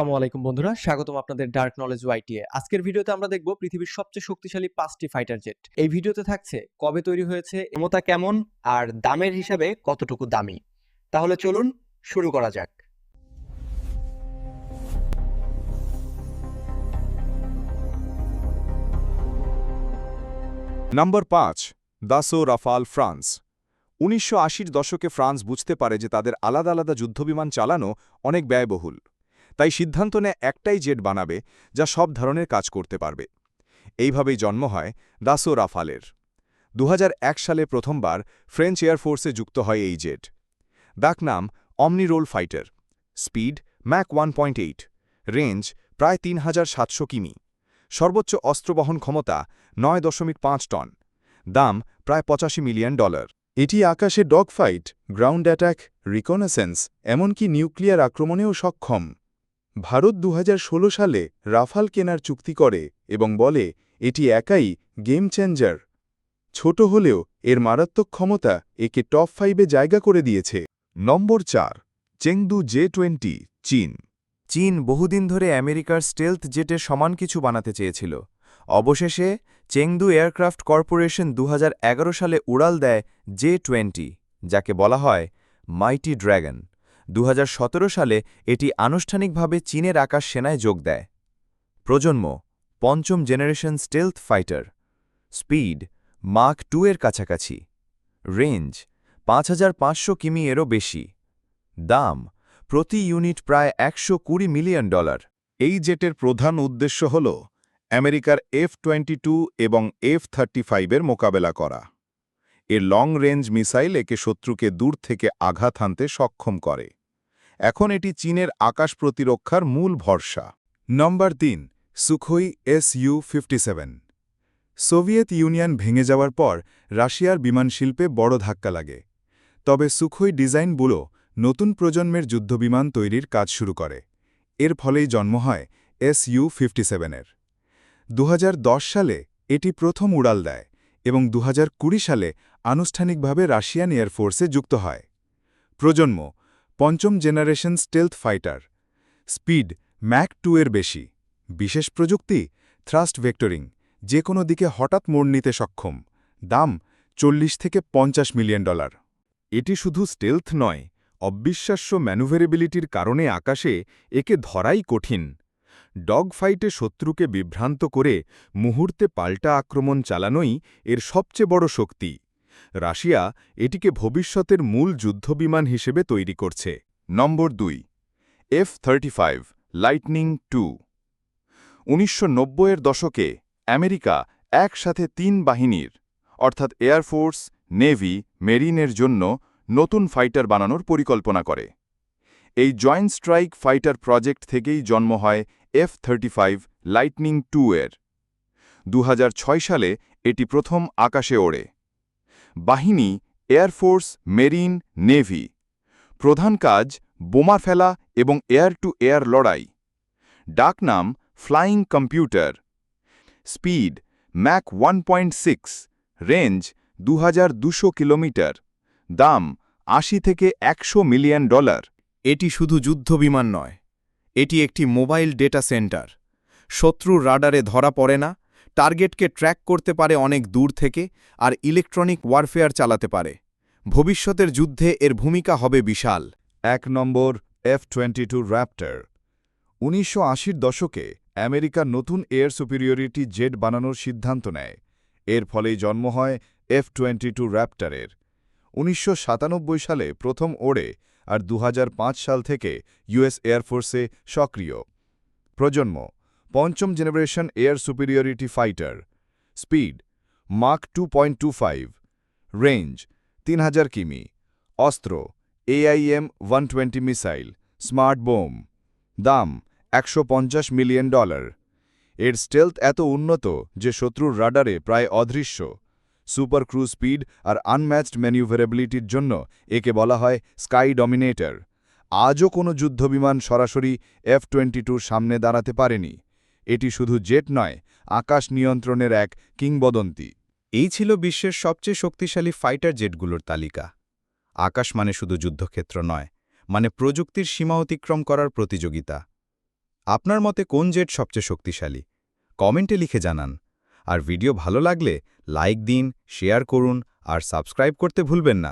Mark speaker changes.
Speaker 1: আসসালামু আলাইকুম বন্ধুরা, স্বাগতম আপনাদের ডার্ক নলেজ ওয়াইটিএ আজকের ভিডিওতে আমরা দেখব পৃথিবীর সবচেয়ে শক্তিশালী পাঁচটি ফাইটার জেট এই ভিডিওতে থাকছে কবে তৈরি হয়েছে, ক্ষমতা কেমন, আর দামের হিসাবে কতটুকু দামি। তাহলে চলুন শুরু করা যাক।
Speaker 2: নম্বর পাঁচ দাসো রাফাল ফ্রান্স উনিশশো দশকে ফ্রান্স বুঝতে পারে যে তাদের আলাদা আলাদা যুদ্ধবিমান চালানো অনেক ব্যয়বহুল। তাই সিদ্ধান্ত নেয় একটাই জেট বানাবে, যা সব ধরনের কাজ করতে পারবে। এইভাবেই জন্ম হয় দাসো রাফালের। দু হাজার এক সালে প্রথমবার ফ্রেঞ্চ এয়ারফোর্সে যুক্ত হয় এই জেট ডাক নাম omnirole fighter. Speed Mach one range প্রায় তিন হাজার সাতশো কিমি। সর্বোচ্চ অস্ত্রবহন ক্ষমতা নয় দশমিক পাঁচ টন। দাম প্রায় পঁচাশি মিলিয়ন ডলার।
Speaker 3: এটি আকাশে dog fight, ground attack, reconnaissance, এমনকি নিউক্লিয়ার আক্রমণেও সক্ষম। ভারত দুহাজার ষোলো সালে রাফাল কেনার চুক্তি করে এবং বলে, এটি একাই গেম চেঞ্জার। ছোট হলেও এর মারাত্মক ক্ষমতা একে টপ ফাইভে জায়গা করে দিয়েছে।
Speaker 2: নম্বর চার, চেংদু জে টোয়েন্টি, চীন।
Speaker 4: চীন বহুদিন ধরে আমেরিকার স্টেলথ জেটের সমান কিছু বানাতে চেয়েছিল। অবশেষে চেংদু এয়ারক্রাফট কর্পোরেশন দু হাজার এগারো সালে উড়াল দেয় জে টোয়েন্টি, যাকে বলা হয় মাইটি ড্র্যাগন দু হাজার সতেরো সালে এটি আনুষ্ঠানিকভাবে চীনের আকাশ সেনায় যোগ দেয়। প্রজন্ম, পঞ্চম generation stealth fighter. Speed, mark two এর কাছাকাছি। রেঞ্জ, পাঁচ হাজার পাঁচশো কিমি এরও বেশি। দাম, প্রতি ইউনিট প্রায় একশো কুড়ি মিলিয়ন ডলার।
Speaker 3: এই জেটের প্রধান উদ্দেশ্য হল আমেরিকার এফ টোয়েন্টি এবং এফ থার্টি ফাইভের মোকাবেলা করা। এর লং রেঞ্জ মিসাইল একে শত্রুকে দূর থেকে আঘাত হানতে সক্ষম করে। এখন এটি চীনের আকাশ প্রতিরক্ষার মূল ভরসা। নম্বর তিন, Sukhoi S U fifty Soviet Union ভেঙে যাওয়ার পর রাশিয়ার বিমানশিল্পে বড় ধাক্কা লাগে। তবে সুখোই ডিজাইনগুলো নতুন প্রজন্মের যুদ্ধবিমান তৈরির কাজ শুরু করে। এর ফলেই জন্ম হয় এস ইউ ফিফটি সেভেনের দুহাজার দশ সালে এটি প্রথম উড়াল দেয় এবং দুহাজার কুড়ি সালে আনুষ্ঠানিকভাবে রাশিয়ান এয়ারফোর্সে যুক্ত হয়। প্রজন্ম পঞ্চম generation stealth fighter. Speed Mach two এর বেশি। বিশেষ প্রযুক্তি, থ্রাস্ট ভেক্টরিং যে কোনো দিকে হঠাৎ মোড় নিতে সক্ষম। দাম চল্লিশ থেকে পঞ্চাশ মিলিয়ন ডলার।
Speaker 2: এটি শুধু স্টেলথ নয়, অবিশ্বাস্য ম্যানুভেরেবিলিটির কারণে আকাশে একে ধরাই কঠিন। ডগ ফাইটে শত্রুকে বিভ্রান্ত করে মুহূর্তে পাল্টা আক্রমণ চালানোই এর সবচেয়ে বড় শক্তি। রাশিয়া এটিকে ভবিষ্যতের মূল যুদ্ধবিমান হিসেবে তৈরি করছে।
Speaker 3: নম্বর দুই, F thirty five, lightning two. উনিশশো এর দশকে আমেরিকা একসাথে তিন বাহিনীর, অর্থাৎ এয়ারফোর্স নেভি, মেরিনের জন্য নতুন ফাইটার বানানোর পরিকল্পনা করে। এই জয়েন্ট স্ট্রাইক ফাইটার প্রজেক্ট থেকেই জন্ম হয় F thirty five, lightning two এর। দু হাজার ছয় সালে এটি প্রথম আকাশে ওড়ে। বাহিনী এয়ারফোর্স মেরিন নেভি প্রধান কাজ, বোমা ফেলা এবং এয়ার টু এয়ার লড়াই। ডাকনাম flying computer speed Mach one point six range দু কিলোমিটার। দাম, আশি থেকে একশো মিলিয়ন ডলার।
Speaker 4: এটি শুধু যুদ্ধবিমান নয়, এটি একটি মোবাইল ডেটা সেন্টার। শত্রুর রাডারে ধরা পড়ে না টার্গেটকে ট্র্যাক করতে পারে অনেক দূর থেকে আর ইলেকট্রনিক ওয়ারফেয়ার চালাতে পারে। ভবিষ্যতের যুদ্ধে এর ভূমিকা হবে বিশাল।
Speaker 3: এক নম্বর, এফ টোয়েন্টি টু র্যাপ্টার। উনিশশো দশকে আমেরিকার নতুন এয়ার সুপিরিয়রিটি জেট বানানোর সিদ্ধান্ত নেয়। এর ফলেই জন্ম হয় এফ টোয়েন্টি টু র্যাপ্টারের। উনিশশো সাতানব্বই সালে প্রথম ওড়ে আর দু হাজার পাঁচ সাল থেকে ইউএস এয়ারফোর্সে সক্রিয়। প্রজন্ম পঞ্চম generation air superiority fighter. Speed mark two point two five range তিন হাজার কিমি। অস্ত্র AIM one twenty missile smart bomb দাম, একশো পঞ্চাশ মিলিয়ন ডলার। এর স্টেলথ এত উন্নত যে শত্রুর রাডারে প্রায় অদৃশ্য। সুপার ক্রু স্পিড আর আনম্যাচড ম্যানিউভারেবিলিটির জন্য একে বলা হয় স্কাই ডমিনেটর আজও কোনো যুদ্ধবিমান সরাসরি এফ টোয়েন্টি সামনে দাঁড়াতে পারেনি। এটি শুধু জেট নয়, আকাশ নিয়ন্ত্রণের এক কিংবদন্তি।
Speaker 4: এই ছিল বিশ্বের সবচেয়ে শক্তিশালী ফাইটার জেটগুলোর তালিকা। আকাশ মানে শুধু যুদ্ধক্ষেত্র নয় মানে প্রযুক্তির সীমা অতিক্রম করার প্রতিযোগিতা।
Speaker 3: আপনার মতে কোন জেট সবচেয়ে শক্তিশালী? কমেন্টে লিখে জানান। আর ভিডিও ভালো লাগলে লাইক দিন, শেয়ার করুন, আর সাবস্ক্রাইব করতে ভুলবেন না।